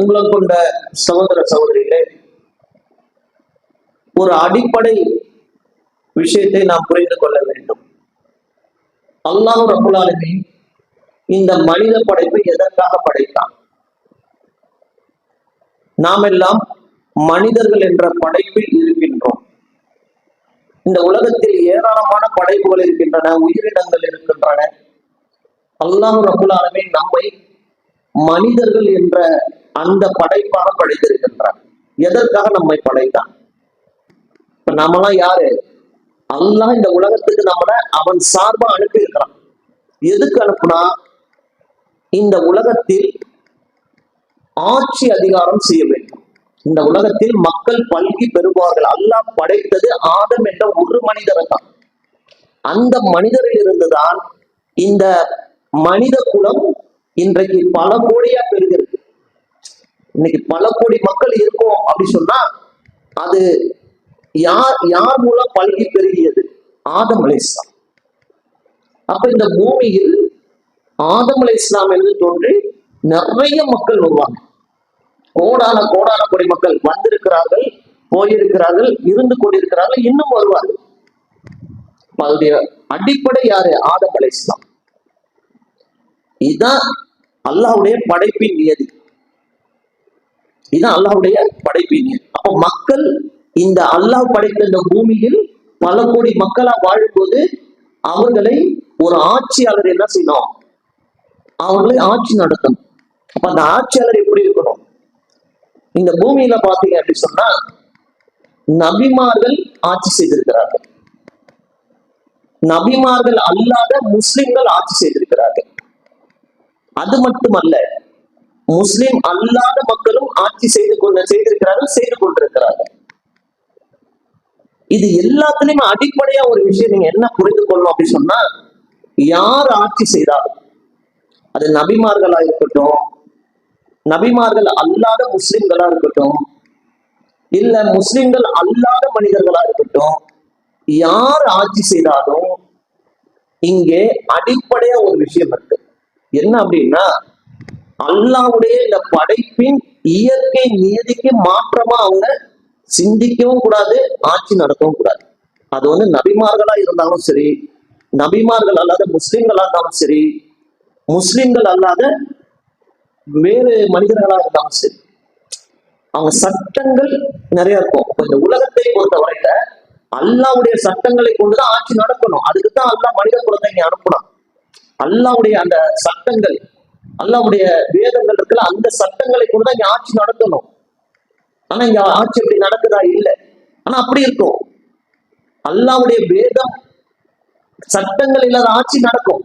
அன்புலம் கொண்ட சகோதர சகோதரிகளே ஒரு அடிப்படை விஷயத்தை நாம் புரிந்து கொள்ள வேண்டும். அல்லாஹ் ரபுல் இந்த மனித படைப்பை எதற்காக படைத்தான்? நாம் எல்லாம் மனிதர்கள் என்ற படைப்பில் இருக்கின்றோம். இந்த உலகத்தில் ஏராளமான படைப்புகள் இருக்கின்றன உயிரினங்கள் இருக்கின்றன. அல்லாஹ் ரபுல் நம்மை மனிதர்கள் என்ற அந்த படைப்பாக படைத்திருக்கின்றான் எதற்காக நம்மை படைத்தான் இப்ப நாமெல்லாம் யாரு? அல்லாஹ் இந்த உலகத்துக்கு நம்மள அவன் சார்பா அனுப்பி இருக்கிறான் எதுக்கு அனுப்புனா இந்த உலகத்தில் ஆட்சி அதிகாரம் செய்ய வேண்டும். இந்த உலகத்தில் மக்கள் பல்கி பெறுவார்கள். அல்லாஹ் படைத்தது ஆதம் என்ற ஒரு மனிதரை தான். அந்த மனிதரில் இருந்துதான் இந்த மனித குலம் இன்றைக்கு பல கோடியா பெறுகிறது இன்னைக்கு பல கோடி மக்கள் இருக்கும் அப்படி சொன்னா அது யார் யார் மூலம் பல்கி பெருகியது? ஆதம் அலை இஸ்லாம். அப்ப இந்த பூமியில் ஆதம் அலை இஸ்லாம் என்று தோன்றி? நிறைய மக்கள் வருவாங்க. கோடான கோடான கோடி மக்கள் வந்திருக்கிறார்கள் போயிருக்கிறார்கள் இருந்து கொண்டிருக்கிறார்கள் இன்னும் வருவார்கள். அதனுடைய அடிப்படை யாரு? ஆதம் அலை இஸ்லாம். இதுதான் அல்லாவுடைய படைப்பின் நியதி. இதுதான் அல்லாவுடைய படைப்பீங்க அப்போ மக்கள் இந்த அல்லாஹ் படைத்த இந்த பூமியில் பல கோடி மக்களா வாழும்போது அவர்களை ஒரு ஆட்சியாளர் என்ன செய்யணும்? அவர்களை ஆட்சி நடத்தணும். அப்ப அந்த ஆட்சியாளர் எப்படி இருக்கணும்? இந்த பூமியில பாத்தீங்க அப்படி சொன்னா நபிமார்கள் ஆட்சி செய்திருக்கிறார்கள். நபிமார்கள் அல்லாத முஸ்லிம்கள் ஆட்சி செய்திருக்கிறார்கள். அது மட்டுமல்ல முஸ்லிம் அல்லாத மக்களும் ஆட்சி செய்து கொண்டு செய்திருக்கிறார்கள் செய்து கொண்டிருக்கிறார்கள். இது எல்லாத்துலயுமே அடிப்படையா ஒரு விஷயம் நீங்க என்ன புரிந்து கொள்ளணும் அப்படின்னு சொன்னா யார் ஆட்சி செய்தாலும் அது நபிமார்களா இருக்கட்டும் நபிமார்கள் அல்லாத முஸ்லிம்களா இருக்கட்டும் இல்ல முஸ்லிம்கள் அல்லாத மனிதர்களா இருக்கட்டும் யார் ஆட்சி செய்தாலும் இங்கே அடிப்படையா ஒரு விஷயம் இருக்கு. என்ன அப்படின்னா அல்லாவுடைய இந்த படைப்பின் இயற்கை நியதிக்கு மாற்றமா அவங்க சிந்திக்கவும் கூடாது ஆட்சி நடத்தவும் கூடாது. அது வந்து நபிமார்களா இருந்தாலும் சரி நபிமார்கள் அல்லாத முஸ்லிம்களா இருந்தாலும் சரி முஸ்லிம்கள் அல்லாத வேறு மனிதர்களா இருந்தாலும் சரி அவங்க சட்டங்கள் நிறைய இருக்கும். இந்த உலகத்தை பொறுத்தவரையில அல்லாவுடைய சட்டங்களை கொண்டுதான் ஆட்சி நடக்கணும். அதுக்கு தான் அல்லாஹ் மனித குலத்தை இங்க அனுப்பணும் அல்லாவுடைய அந்த சட்டங்கள் அல்லாவுடைய வேதங்கள் இருக்குல்ல அந்த சட்டங்களை கொண்டுதான் இங்க ஆட்சி நடத்தணும். ஆனா இங்க ஆட்சி அப்படி நடக்குதா? இல்லை. ஆனா அப்படி இருக்கும். அல்லாவுடைய வேதம் சட்டங்கள் இல்லாத ஆட்சி நடக்கும்.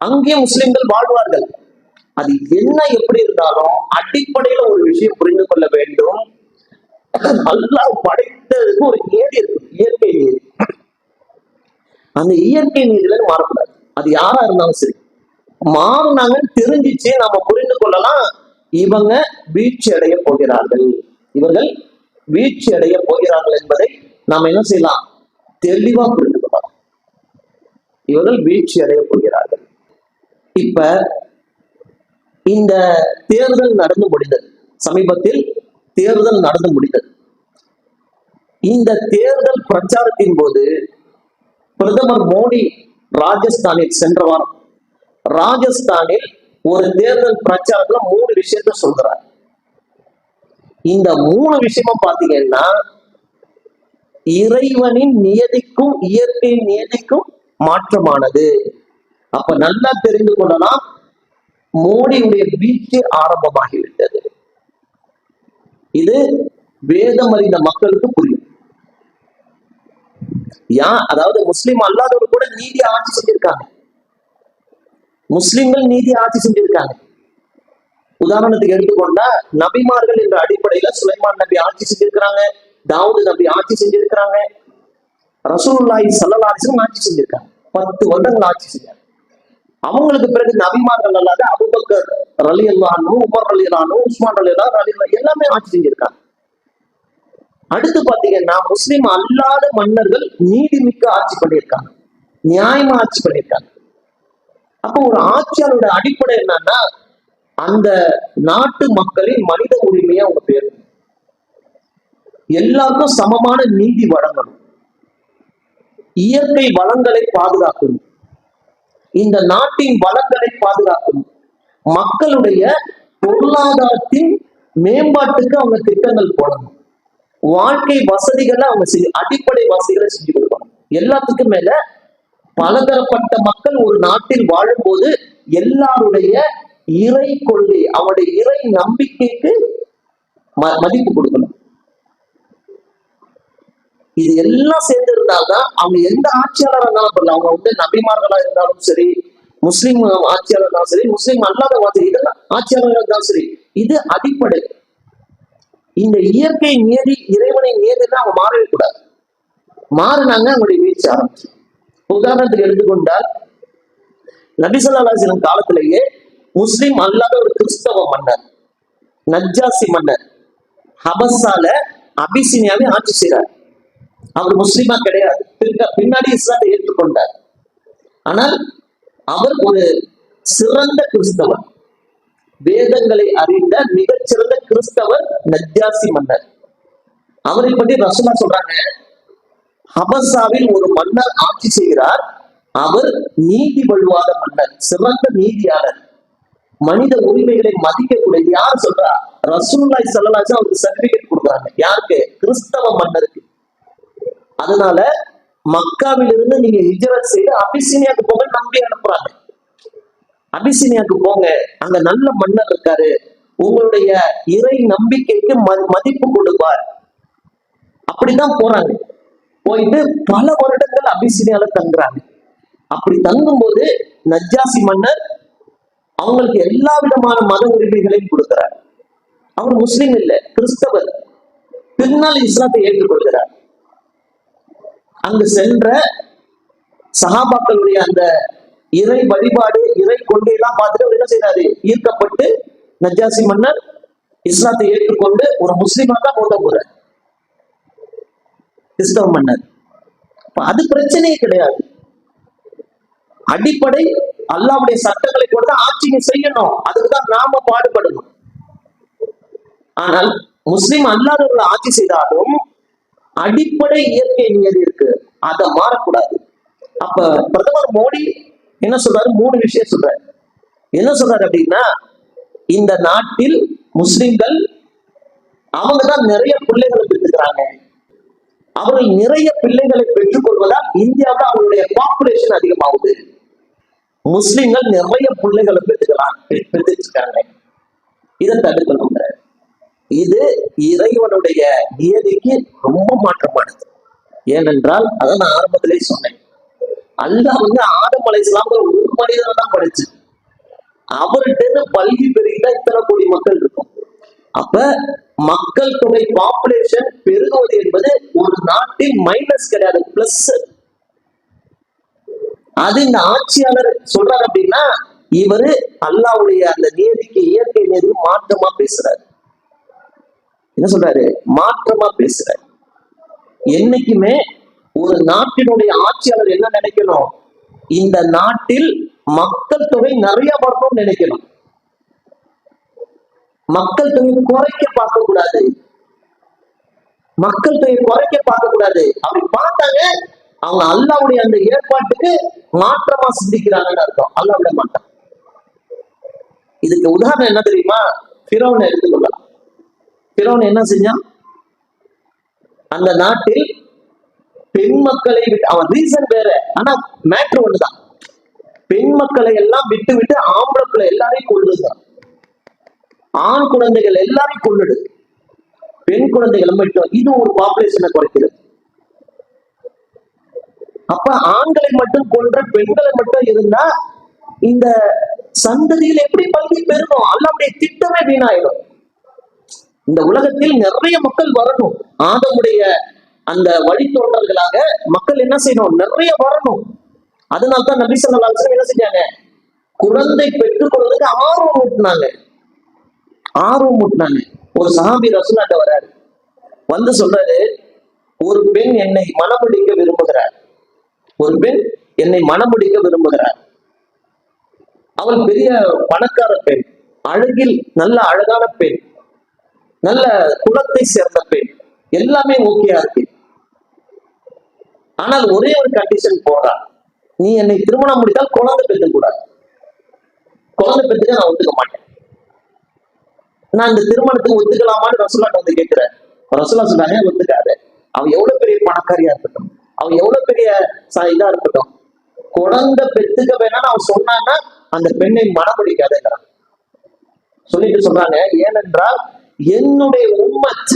அங்கே முஸ்லிம்கள் வாழ்வார்கள். அது என்ன எப்படி இருந்தாலும் அடிப்படையில ஒரு விஷயம் புரிந்து கொள்ள வேண்டும். அல்லாஹ் படைத்ததுக்கு ஒரு ஏரி இருக்கு இயற்கை நீர் அந்த இயற்கை நீதில மாறக்கூடாது. அது யாரா இருந்தாலும் சரி. மாறினாங்கன்னு தெரிஞ்சிச்சு. நம்ம புரிந்து கொள்ளலாம். இவங்க வீழ்ச்சி அடைய போகிறார்கள். இவர்கள் வீழ்ச்சி அடைய போகிறார்கள் என்பதை நாம் என்ன செய்யலாம்? தெளிவா புரிந்து கொள்ளலாம். இவர்கள் வீழ்ச்சி அடைய போகிறார்கள். இப்ப இந்த தேர்தல் நடந்து முடிந்தது. சமீபத்தில் தேர்தல் நடந்து முடிந்தது. இந்த தேர்தல் பிரச்சாரத்தின் போது பிரதமர் மோடி ராஜஸ்தானில் சென்ற வாரம் ராஜஸ்தானில் ஒரு தேர்தல் பிரச்சாரத்துல மூணு விஷயத்த சொல்றார். இந்த மூணு விஷயமும் பாத்தீங்கன்னா இறைவனின் நியதிக்கும் இயற்கையின் நியதிக்கும் மாற்றமானது. அப்ப நல்லா தெரிந்து கொள்ளலாம் மோடியுடைய வீழ்ச்சி ஆரம்பமாகிவிட்டது. இது வேதம் அறிந்த மக்களுக்கு புரியும். யா அதாவது முஸ்லீம் அல்லாதவர் கூட நீதி ஆட்சி செஞ்சிருக்காங்க. முஸ்லிம்கள் நீதி ஆட்சி செஞ்சிருக்காங்க. உதாரணத்துக்கு எடுத்துக்கொண்டா நபிமார்கள் என்ற அடிப்படையில சுலைமான் நபி ஆட்சி செஞ்சிருக்கிறாங்க தாவூது நபி ஆட்சி செஞ்சிருக்கிறாங்க ரசூல்லாய் ஸல்லல்லாஹு அலைஹி ஆட்சி செஞ்சிருக்காங்க. பத்து வருடங்கள் ஆட்சி செஞ்சாங்க. அவங்களுக்கு பிறகு நபிமார்கள் அல்லாத அபுபக்கர் ரலி அல்லானும் உமர் ரலி அல்லானு உஸ்மான் ரலி அல்லா ரலி எல்லாமே ஆட்சி செஞ்சிருக்காங்க. அடுத்து பாத்தீங்கன்னா முஸ்லிம் அல்லாத மன்னர்கள் நீதிமிக்க ஆட்சி பண்ணியிருக்காங்க. நியாயமா ஆட்சி பண்ணியிருக்காங்க. அப்போ ஒரு ஆட்சியாளரோட அடிப்படை என்னன்னா அந்த நாட்டு மக்களின் மனித உரிமையை அவங்க பேர் எல்லாருக்கும் சமமான நீதி வழங்கணும். இயற்கை வளங்களை பாதுகாக்கணும். இந்த நாட்டின் வளங்களை பாதுகாக்கணும். மக்களுடைய பொருளாதாரத்தின் மேம்பாட்டுக்கு அவங்க திட்டங்கள் போடணும். வாழ்க்கை வசதிகளை அவங்க அடிப்படை வசதிகளை செஞ்சு கொடுக்கணும். எல்லாத்துக்கும் மேல பலதரப்பட்ட மக்கள் ஒரு நாட்டில் வாழும்போது எல்லாருடைய இறை கொள்கை அவருடைய இறை நம்பிக்கைக்கு ம- மதிப்பு கொடுக்கணும். இது எல்லாம் சேர்ந்து இருந்தால்தான் அவங்க எந்த ஆட்சியாளராக இருந்தாலும் பரவாயில்ல. அவங்க வந்து நபிமார்களா இருந்தாலும் சரி முஸ்லிம் ஆட்சியாளர் இருந்தாலும் சரி முஸ்லிம் அல்லாத வாசி இதெல்லாம் ஆட்சியாளர்கள் இருந்தாலும் சரி இது அடிப்படை. இந்த இயற்கை நியதி இறைவனை நியதினா அவங்க மாறவே கூடாது. மாறினாங்க அவங்களுடைய வீழ்ச்சி ஆரம்பிச்சு. உதாரணத்துக்கு எடுத்துக்கொண்டால் நபிசல்லாசிலம் காலத்திலேயே முஸ்லிம் அல்லாத ஒரு கிறிஸ்தவ மன்னர் நஜ்ஜாசி மன்னர் ஹபஸால அபிசினியாவை ஆட்சி செய்றார் அவர் முஸ்லீமா கிடையாது. பின்னாடி இஸ்லாத்தை ஏற்றுக்கொண்டார். ஆனால் அவர் ஒரு சிறந்த கிறிஸ்தவர். வேதங்களை அறிந்த மிகச்சிறந்த கிறிஸ்தவர் நஜ்ஜாசி மன்னர். அவரை பற்றி ரசூலா சொல்றாங்க ஹபசாவில் ஒரு மன்னர் ஆட்சி செய்கிறார். அவர் நீதி வழுவாத மன்னர் சிறந்த நீதியாளர். மனித உரிமைகளை மதிக்கக்கூடியது யார் சொல்றா? ரசூல்லாய் சல்லாஜா அவருக்கு சர்டிபிகேட் கொடுக்குறாங்க. யாருக்கு? கிறிஸ்தவ மன்னருக்கு. அதனால மக்காவிலிருந்து நீங்க ஹிஜரத் செய்து அபிசீனியாக்கு போக நம்பி அனுப்புறாங்க. அபிசீனியாக்கு போங்க. அங்க நல்ல மன்னர் இருக்காரு. உங்களுடைய இறை நம்பிக்கைக்கு ம- மதிப்பு கொடுப்பார். அப்படிதான் போறாங்க. போயிட்டு பல வருடங்கள் அபிசீனியால தங்குறாங்க. அப்படி தங்கும்போது நஜ்ஜாசி மன்னர் அவங்களுக்கு எல்லா விதமான மத உரிமைகளையும் கொடுக்கிறார். அவர் முஸ்லீம் இல்ல கிறிஸ்தவர். பின்னால் இஸ்லாத்தை ஏற்றுக்கொள்கிறார். அங்கு சென்ற சஹாபாக்களுடைய அந்த இறை வழிபாடு இறை கொள்கையெல்லாம் பார்த்துட்டு அவர் என்ன செய்றாரு? ஈர்க்கப்பட்டு நஜ்ஜாசி மன்னர் இஸ்லாத்தை ஏற்றுக்கொண்டு ஒரு முஸ்லீமா தான் போட்ட போறார். டிஸ்டர்ப் மன்னர் அது பிரச்சனையே கிடையாது. அடிப்படை அல்லாவுடைய சட்டங்களை கொண்டு ஆட்சியை செய்யணும். அதுக்குதான் நாம பாடுபடணும். ஆனால் முஸ்லிம் அல்லாதவர்கள் ஆட்சி செய்தாலும் அடிப்படை இயற்கை நியதி இருக்கு. அதை மாறக்கூடாது. அப்ப பிரதமர் மோடி என்ன சொல்றாரு? மூணு விஷயம் சொல்றாரு. என்ன சொல்றாரு அப்படின்னா இந்த நாட்டில் முஸ்லிம்கள் அவங்க தான் நிறைய பிள்ளைகளை பெற்றுக்கிறாங்க. அவர்கள் நிறைய பிள்ளைகளை பெற்றுக்கொள்வதால் இந்தியாவில் அவருடைய பாப்புலேஷன் அதிகமாகுது. முஸ்லிம்கள் நிறைய பிள்ளைகளை பெற்றுக்கலாம். பெற்றுக்காங்க இதை தடுக்கணும் இது இறைவனுடைய நியதிக்கு ரொம்ப மாற்றமானது. ஏனென்றால் அதை நான் ஆரம்பத்திலே சொன்னேன். அல்லாஹ் வந்து ஆதம் அலை ஒரு மனிதனை தான் படிச்சு. அவர்கிட்ட இருந்து பல்கி பெருகிட்டா இத்தனை கோடி மக்கள் இருக்கும். அப்ப மக்கள் தொகை பாப்புலேஷன் பெருகுவது என்பது ஒரு நாட்டில் மைனஸ் கிடையாது பிளஸ் அது இந்த ஆட்சியாளர் சொல்றாரு அப்படின்னா இவரு அல்லாவுடைய அந்த நீதிக்கு இயற்கை நீதி மாற்றமா பேசுறாரு. என்ன சொல்றாரு? மாற்றமா பேசுறாரு. என்னைக்குமே ஒரு நாட்டினுடைய ஆட்சியாளர் என்ன நினைக்கணும்? இந்த நாட்டில் மக்கள் தொகை நிறைய வரணும்னு நினைக்கணும். மக்கள் தொகை குறைக்க பார்க்க கூடாது மக்கள் தொகை குறைக்க பார்க்க கூடாது அப்படி பார்த்தாங்க அவங்க அல்லாவுடைய அந்த ஏற்பாட்டுக்கு மாற்றமா சிந்திக்கிறாங்கன்னு அர்த்தம். அல்லா விட மாட்டான். இதுக்கு உதாரணம் என்ன தெரியுமா? பிறவனை எடுத்துக்கொள்ளலாம். பிறவன் என்ன செஞ்சான்? அந்த நாட்டில் பெண் மக்களை விட்டு அவன் ரீசன் வேற. ஆனா மேட்ரு ஒண்ணுதான். பெண் மக்களை எல்லாம் விட்டு விட்டு ஆம்பளை பிள்ளை எல்லாரையும் கொள்ளுதான் ஆண் குழந்தைகள் எல்லாமே கொள்ளுடு பெண் குழந்தைகளை மட்டும் இது ஒரு பாப்புலேஷனை குறைக்கிறது அப்ப ஆண்களை மட்டும் கொன்ற பெண்களை மட்டும் இருந்தா இந்த சந்ததியில் எப்படி பல்கி பெறணும் அல்லாவுடைய திட்டமே வீணாயிடும். இந்த உலகத்தில் நிறைய மக்கள் வரணும். ஆதமுடைய அந்த வழித்தோன்றல்களாக மக்கள் என்ன செய்யணும்? நிறைய வரணும். அதனால்தான் நபி ஸல்லல்லாஹு என்ன செஞ்சாங்க? குழந்தை பெற்றுக்கொள்வதற்கு ஆர்வம் ஊட்டினாங்க. ஆர்வம் ஊட்டினாங்க. ஒரு சஹாபி ரசூலாட்ட வராரு. வந்து சொல்றாரு ஒரு பெண் என்னை மனமுடிக்க விரும்புகிறார். ஒரு பெண் என்னை மனமுடிக்க விரும்புகிறார். அவள் பெரிய பணக்கார பெண் அழகில் நல்ல அழகான பெண் நல்ல குலத்தை சேர்ந்த பெண் எல்லாமே ஓகேயா இருக்கு. ஆனால் ஒரே ஒரு கண்டிஷன் போடா நீ என்னை திருமணம் முடித்தால் குழந்தை பெற்றுக்கூடாது குழந்தை பெற்றுக்க நான் ஒத்துக்க மாட்டேன். நான் இந்த திருமணத்துக்கு ஒத்துக்கலாமான்னு ரசூலாட்ட வந்து கேட்கிறேன் ரசுல்லா சொன்னாங்க ஒத்துக்காத. அவன் எவ்வளவு பெரிய பணக்காரியா இருக்கட்டும். அவன் எவ்வளவு பெரிய இதா இருக்கட்டும். குழந்தை பெற்றுக்க வேணாம்னு அவன் சொன்னான்னா அந்த பெண்ணை மனமுடிக்காதுங்கிறான். சொல்லிட்டு சொல்றாங்க ஏனென்றால் என்னுடைய உம்மத்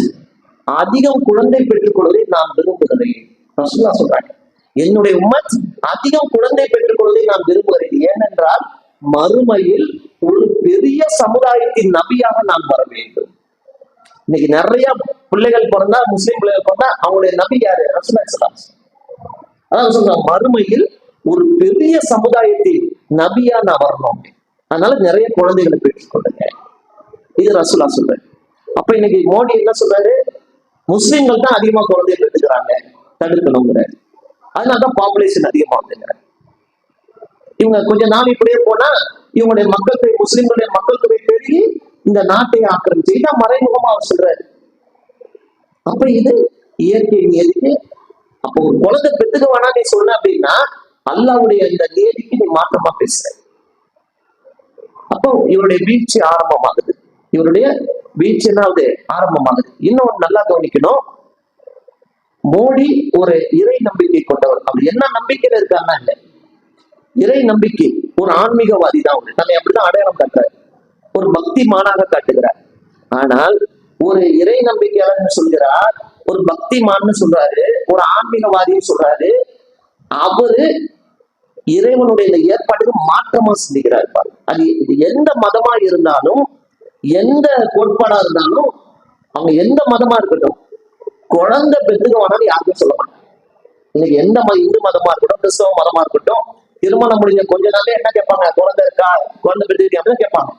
அதிகம் குழந்தை பெற்றுக் கொள்வதை நான் விரும்புகிறேன் ரசுல்லா சொல்றாங்க என்னுடைய உம்மத் அதிகம் குழந்தை பெற்றுக் கொள்வதை நான் விரும்புகிறேன் ஏனென்றால் மறுமையில் ஒரு பெரிய சமுதாயத்தின் நபியாக நான் வர வேண்டும். இன்னைக்கு நிறைய பிள்ளைகள் பிறந்தா முஸ்லிம் பிள்ளைகள் பிறந்தா அவங்களுடைய நபி யாரு? ரசூலா இஸ்லாம் அதான் சொல்றாங்க மறுமையில் ஒரு பெரிய சமுதாயத்தின் நபியா நான் வரணும் அதனால நிறைய குழந்தைகளை பெற்றுக் இது ரசூலா சொல்றாரு அப்ப இன்னைக்கு மோடி என்ன சொல்றாரு? முஸ்லிம்கள் தான் அதிகமா குழந்தைகள் பெற்றுக்கிறாங்க. தடுக்கணுங்கிற அதனாலதான் பாப்புலேஷன் அதிகமா வந்துங்க இவங்க கொஞ்சம் நாள் இப்படியே போனா இவங்களுடைய மக்கள் தொகை முஸ்லிம்களுடைய மக்கள் தொகை பெருகி இந்த நாட்டை ஆக்கிரமிச்சு இதான் மறைமுகமா அவர் சொல்றாரு. அப்ப இது இயற்கை நியதிக்கு அப்போ ஒரு குழந்தை பெத்துக்க வேணா நீ சொன்ன அப்படின்னா அல்லாவுடைய இந்த நியதிக்கு நீ மாற்றமா பேசுற. அப்போ இவருடைய வீழ்ச்சி ஆரம்பமாகுது. இவருடைய வீழ்ச்சி என்னாவது ஆரம்பமாகுது. இன்னும் நல்லா கவனிக்கணும். மோடி ஒரு இறை நம்பிக்கை கொண்டவர். அவர் என்ன நம்பிக்கையில இருக்காருன்னா இல்ல. இறை நம்பிக்கை. ஒரு ஆன்மீகவாதி தான் அவர். தன்னை அப்படிதான் அடையாளம் காட்டுறாரு. ஒரு பக்தி மானாக காட்டுகிறார். ஆனால் ஒரு இறை நம்பிக்கையாளர்னு சொல்கிறார் ஒரு பக்திமான்னு சொல்றாரு ஒரு ஆன்மீகவாதின்னு சொல்றாரு அவரு இறைவனுடைய இந்த ஏற்பாட்டுக்கு மாற்றமா சிந்திக்கிறார் பாரு. அது இது எந்த மதமா இருந்தாலும் எந்த கோட்பாடா இருந்தாலும் அவங்க எந்த மதமா இருக்கட்டும் குழந்தை பெற்றுக்க வேணாலும் யாருமே சொல்ல மாட்டாங்க. இன்னைக்கு எந்த இந்து மதமா இருக்கட்டும் கிறிஸ்தவ மதமா இருக்கட்டும் திருமணம் முடிஞ்ச கொஞ்ச நாள்ல என்ன கேட்பாங்க? குழந்தை இருக்கா? குழந்தை பெற்றுக்கிட்டியா கேட்பாங்க.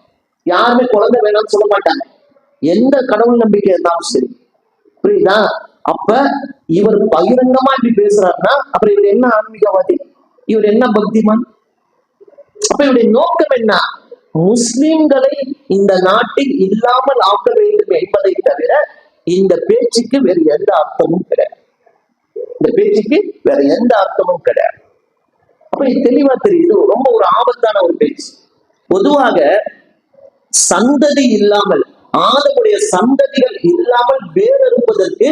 யாருமே குழந்தை வேணாம்னு சொல்ல மாட்டாங்க. எந்த கடவுள் நம்பிக்கை இருந்தாலும் சரி. புரியுதா? அப்ப இவர் பகிரங்கமா இப்படி பேசுறாருன்னா அப்புறம் இவர் என்ன ஆன்மீகவாதி? இவர் என்ன பக்திமான்? அப்ப இவருடைய நோக்கம் என்ன? முஸ்லிம்களை இந்த நாட்டில் இல்லாமல் ஆக்க வேண்டும் என்பதை தவிர இந்த பேச்சுக்கு வேறு எந்த அர்த்தமும் கிடையாது. இந்த பேச்சுக்கு வேற எந்த அர்த்தமும் கிடையாது. அப்ப தெளிவா தெரியுது. ரொம்ப ஒரு ஆபத்தான ஒரு பேச்சு. பொதுவாக சந்ததி இல்லாமல் ஆதமுடைய சந்ததிகள் இல்லாமல் வேறறுப்பதற்கு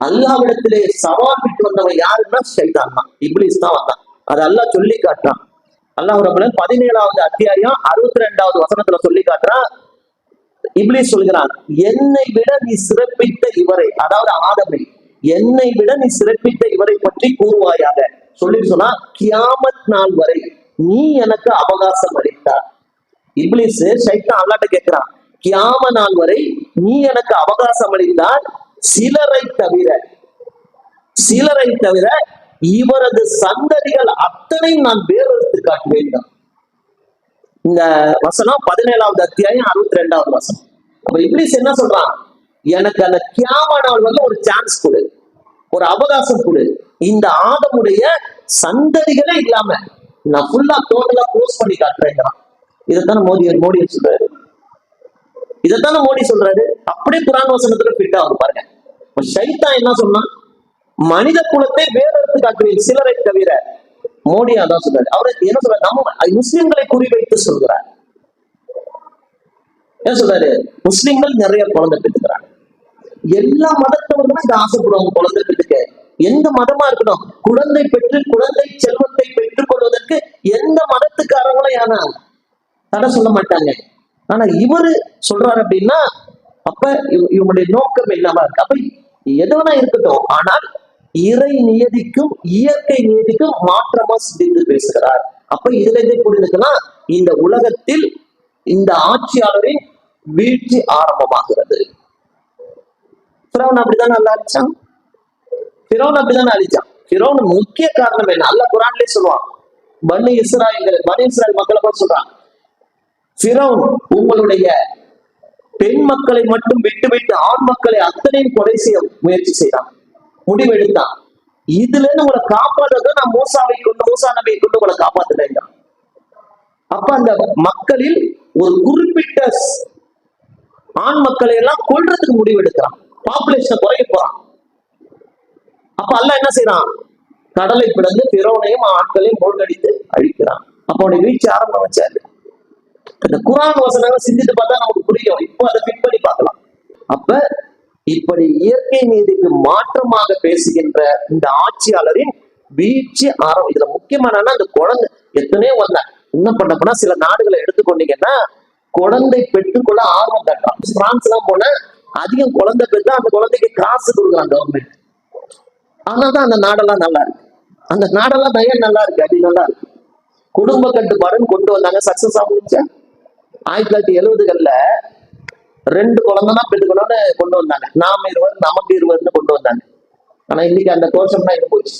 அல்லாவிடத்திலே சவால் விட்டு வந்தவன் யாருன்னா ஷைதான் தான். இப்ளீஸ் தான் வந்தான். அது அல்லாஹ் சொல்லி காட்டுறான். அல்லாஹ் ரபுல்லன் பதினேழாவது அத்தியாயம் அறுபத்தி ரெண்டாவது வசனத்துல சொல்லி காட்டுறான். இப்ளீஸ் சொல்கிறான் என்னை விட நீ சிறப்பித்த இவரை. அதாவது ஆதமை. என்னை விட நீ சிறப்பித்த இவரை பற்றி கூறுவாயாக. சொல்லி சொன்னா கியாமத் நாள் வரை நீ எனக்கு அவகாசம் அளித்தார். இப்ளிஸ் சைத்தான் அல்லாட்ட கேட்கிறான் கியாம நாள் வரை நீ எனக்கு அவகாசம் அளித்தால் சிலரை தவிர சிலரை தவிர இவரது சந்ததிகள் அத்தனையும் நான் வேறெடுத்து காட்டுவேன். இந்த வசனம் பதினேழாவது அத்தியாயம் அறுபத்தி ரெண்டாவது வசனம். அப்ப இப்ளிஸ் என்ன சொல்றான்? எனக்கு அந்த கியாம நாள் வந்து ஒரு சான்ஸ் கொடு. ஒரு அவகாசம் கொடு. இந்த ஆதமுடைய சந்ததிகளே இல்லாம நான் ஃபுல்லா டோட்டலா க்ளோஸ் பண்ணி காட்டுறேங்கிறான் இதைத்தானே மோடி மோடி சொல்றாரு. இதைத்தானே மோடி சொல்றாரு. அப்படியே குரான் வசனத்துல ஃபிட் ஆகும் பாருங்க. சைத்தா என்ன சொன்னா மனித குலத்தை வேறெடுத்து காட்டுவேன் சிலரை தவிர மோடி அதான் சொல்றாரு. அவர் என்ன சொல்றாரு? நம்ம முஸ்லிம்களை குறிவைத்து சொல்கிறார். என்ன சொல்றாரு? முஸ்லிம்கள் நிறைய குழந்தை பெற்றுக்கிறாங்க. எல்லா மதத்தவர்களும் இதை ஆசைப்படுவாங்க குழந்தை பெற்றுக்க எந்த மதமா இருக்கட்டும் குழந்தை பெற்று குழந்தை செல்வத்தை பெற்றுக் கொள்வதற்கு எந்த மதத்துக்காரங்களும் ஆனா தடை சொல்ல மாட்டாங்க. ஆனா இவரு சொல்றாரு அப்படின்னா அப்ப இவங்களுடைய நோக்கம் என்னவா இருக்கு? அப்ப எது வேணா இருக்கட்டும் ஆனால் இறை நியதிக்கும் இயற்கை நியதிக்கும் மாற்றமா சிந்தித்து பேசுகிறார். அப்ப இதுல இருந்து புரிந்துக்கலாம் இந்த உலகத்தில் இந்த ஆட்சியாளரின் வீழ்ச்சி ஆரம்பமாகிறது. ஃபிரௌன் அப்படிதான் அல்ல அழிச்சான் ஃபிரௌன் அப்படிதானே அழிச்சான் ஃபிரௌன் முக்கிய காரணம் என்ன? அல்ல குரான்லயே சொல்லுவான். பனி இஸ்ராயல் பனி இஸ்ராயல் மக்களை கூட சொல்றான். ஃபிரௌன் உங்களுடைய பெண் மக்களை மட்டும் விட்டுவிட்டு ஆண் மக்களை அத்தனையும் கொலை செய்ய முயற்சி செய்தான். முடிவெடுத்தான். இதுல இருந்து உங்களை காப்பாற்றுறது நான் மூசாவை கொண்டு மூசா நபியை கொண்டு உங்களை காப்பாத்துறேன் அப்ப அந்த மக்களில் ஒரு குறிப்பிட்ட ஆண் மக்களை எல்லாம் கொல்றதுக்கு முடிவெடுக்கிறான். பாப்புலேஷன் குறைய போறான். அப்ப அல்ல என்ன செய்யறான் கடலை பிளந்து பிறவனையும் ஆட்களையும் மூழ்கடித்து அழிக்கிறான். அப்ப அவனை வீழ்ச்சி ஆரம்பம் வச்சாரு. இந்த குரான் வசனங்களை சிந்தித்து பார்த்தா நமக்கு புரியும். இப்போ அதை ஃபிட் பண்ணி பார்க்கலாம். அப்ப இப்படி இயற்கை நீதிக்கு மாற்றமாக பேசுகின்ற இந்த ஆட்சியாளரின் வீழ்ச்சி ஆரம்பம். இதுல முக்கியமான அந்த குழந்தை எத்தனையோ வந்த என்ன பண்ண போனா சில நாடுகளை எடுத்துக்கொண்டீங்கன்னா குழந்தை பெற்றுக்கொள்ள ஆர்வம் தட்டான் பிரான்ஸ் எல்லாம் போன அதிகம் குழந்தை பெற்றா அந்த குழந்தைக்கு காசு கொடுக்குறான் கவர்மெண்ட் அதனாலதான் அந்த நாடெல்லாம் நல்லா இருக்கு. அந்த நாடெல்லாம் ஏன் நல்லா இருக்கு. அது நல்லா இருக்கு. குடும்ப கட்டுப்பாடுன்னு கொண்டு வந்தாங்க. சக்சஸ் ஆகுச்சா ஆயிரத்தி தொள்ளாயிரத்தி எழுபதுகள்ல ரெண்டு குழந்தை தான் பெற்றுக்கணும்னு கொண்டு வந்தாங்க. நாம இருவர் நமக்கு இருவர்னு கொண்டு வந்தாங்க. ஆனா இன்னைக்கு அந்த கோஷம்லாம் இங்க போச்சு.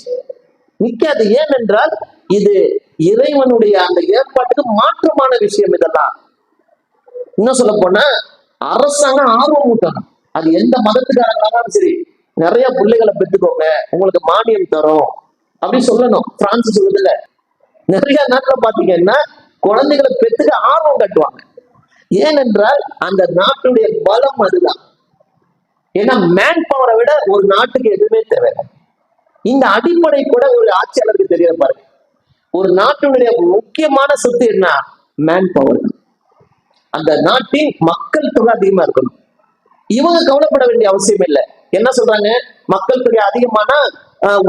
நிக்காது. ஏனென்றால் இது இறைவனுடைய அந்த ஏற்பாட்டுக்கு மாற்றமான விஷயம் இதெல்லாம். இன்னும் சொல்ல போனா அரசாங்கம் ஆர்வம் ஊட்டணும். அது எந்த மதத்துக்காரங்களாலும் சரி நிறைய பிள்ளைகளை பெற்றுக்கோங்க உங்களுக்கு மானியம் தரும் அப்படி சொல்லணும். பிரான்ஸ் சொல்லுதுல நிறைய நாட்டுல பாத்தீங்கன்னா குழந்தைகளை பெற்றுக்க ஆர்வம் கட்டுவாங்க. ஏனென்றால் அந்த நாட்டுடைய பலம் அதுதான். ஏன்னா மேன் பவரை விட ஒரு நாட்டுக்கு எதுவுமே தேவை இந்த அடிப்படை கூட ஒரு ஆட்சியாளருக்கு தெரியல பாருங்க. ஒரு நாட்டினுடைய முக்கியமான சொத்து என்ன? மேன் பவர் அந்த நாட்டின் மக்கள் தொகை அதிகமா இருக்கணும். இவங்க கவலைப்பட வேண்டிய அவசியம் இல்லை. என்ன சொல்றாங்க? மக்கள் தொகை அதிகமானா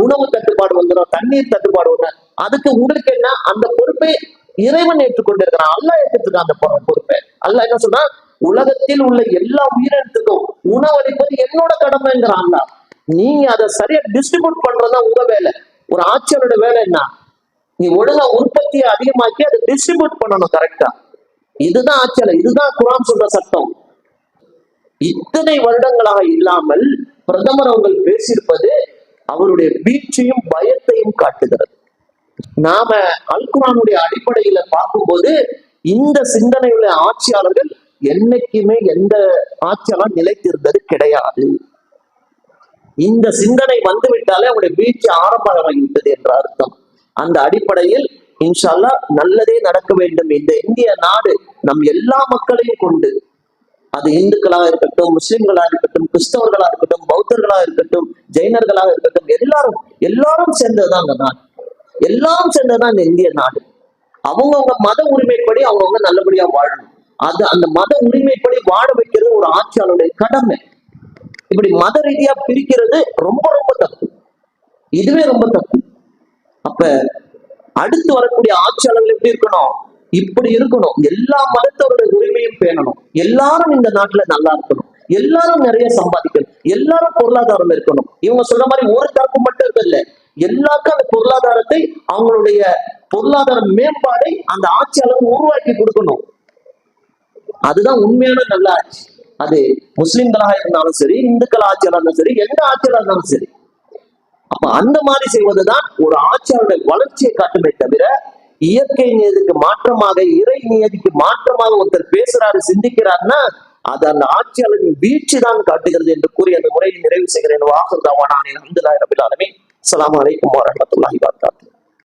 உணவு தட்டுப்பாடு வந்துடும் தண்ணீர் தட்டுப்பாடு ஒண்ணு அதுக்கு உங்களுக்கு என்ன? அந்த பொறுப்பை இறைவன் ஏற்றுக்கொண்டிருக்கிறான். அல்லாஹ் ஏற்றுக்கான் அந்த பொறுப்பை. அல்ல என்ன சொல்றான்? உலகத்தில் உள்ள எல்லா உயிரினத்துக்கும் உணவளிப்பது என்னோட கடமைங்கிறான் அல்லா நீங்க அதை சரியா டிஸ்ட்ரிபியூட் பண்றதுதான் உங்க வேலை. ஒரு ஆட்சியரோட வேலை என்ன? நீ ஒழுங்கா உற்பத்தியை அதிகமாக்கி அதை டிஸ்ட்ரிபியூட் பண்ணணும் கரெக்டா இதுதான் ஆச்சல இதுதான் குரான் சொல்ற சட்டம். இத்தனை வருடங்களாக இல்லாமல் பிரதமர் அவர்கள் பேசியிருப்பது அவருடைய வீழ்ச்சியும் பயத்தையும் காட்டுகிறது. நாம அல்குரானுடைய அடிப்படையில பார்க்கும்போது இந்த சிந்தனையுள்ள ஆட்சியாளர்கள் என்னைக்குமே எந்த ஆட்சியாளர் நிலைத்திருந்தது கிடையாது. இந்த சிந்தனை வந்துவிட்டாலே அவருடைய வீழ்ச்சி ஆரம்பமாகிவிட்டது என்ற அர்த்தம். அந்த அடிப்படையில் இன்ஷால்லா நல்லதே நடக்க வேண்டும். இந்த இந்திய நாடு நம் எல்லா மக்களையும் கொண்டு அது இந்துக்களாக இருக்கட்டும் முஸ்லிம்களா இருக்கட்டும் கிறிஸ்தவர்களா இருக்கட்டும் பௌத்தர்களா இருக்கட்டும் ஜெயினர்களாக இருக்கட்டும் எல்லாரும் எல்லாரும் சேர்ந்ததுதான் அந்த நாடு. எல்லாரும் சேர்ந்ததுதான் இந்த இந்திய நாடு. அவங்கவுங்க மத உரிமைப்படி அவங்கவுங்க நல்லபடியா வாழணும். அது அந்த மத உரிமைப்படி வாழ வைக்கிறது ஒரு ஆட்சியாளருடைய கடமை. இப்படி மத ரீதியா பிரிக்கிறது ரொம்ப ரொம்ப தப்பு. இதுவே ரொம்ப தப்பு. அப்ப அடுத்து வரக்கூடிய ஆட்சியாளர்கள் எப்படி இருக்கணும்? இப்படி இருக்கணும். எல்லா மதத்தவருடைய உரிமையும் பேணணும். எல்லாரும் இந்த நாட்டுல நல்லா இருக்கணும். எல்லாரும் நிறைய சம்பாதிக்கணும். எல்லாரும் பொருளாதாரம் இருக்கணும். இவங்க சொல்ற மாதிரி ஒரு தரப்பு மட்டும் இருக்கல எல்லாருக்கும் அந்த பொருளாதாரத்தை அவங்களுடைய பொருளாதார மேம்பாடை அந்த ஆட்சியாளர் உருவாக்கி கொடுக்கணும். அதுதான் உண்மையான நல்ல ஆட்சி. அது முஸ்லிம்களாக இருந்தாலும் சரி இந்துக்கள் ஆட்சியாளர் இருந்தாலும் சரி எந்த ஆட்சியாளர் இருந்தாலும் சரி. அப்ப அந்த மாதிரி செய்வதுதான் ஒரு ஆட்சியாளருடைய வளர்ச்சியை காட்டுமே தவிர இயற்கை நியதிக்கு மாற்றமாக இறை நியதிக்கு மாற்றமாக ஒருத்தர் பேசுறாரு சிந்திக்கிறாருன்னா அது அந்த ஆட்சியாளரின் வீழ்ச்சி தான் காட்டுகிறது என்று கூறி அந்த முறையை நிறைவு செய்கிறேன். வாக்குதாவான அஹமதுல்லாஹி ரபில் ஆலமீன். அஸ்ஸலாமு அலைக்கும் வரமத்துல்லாஹி வபரகாத்துஹு.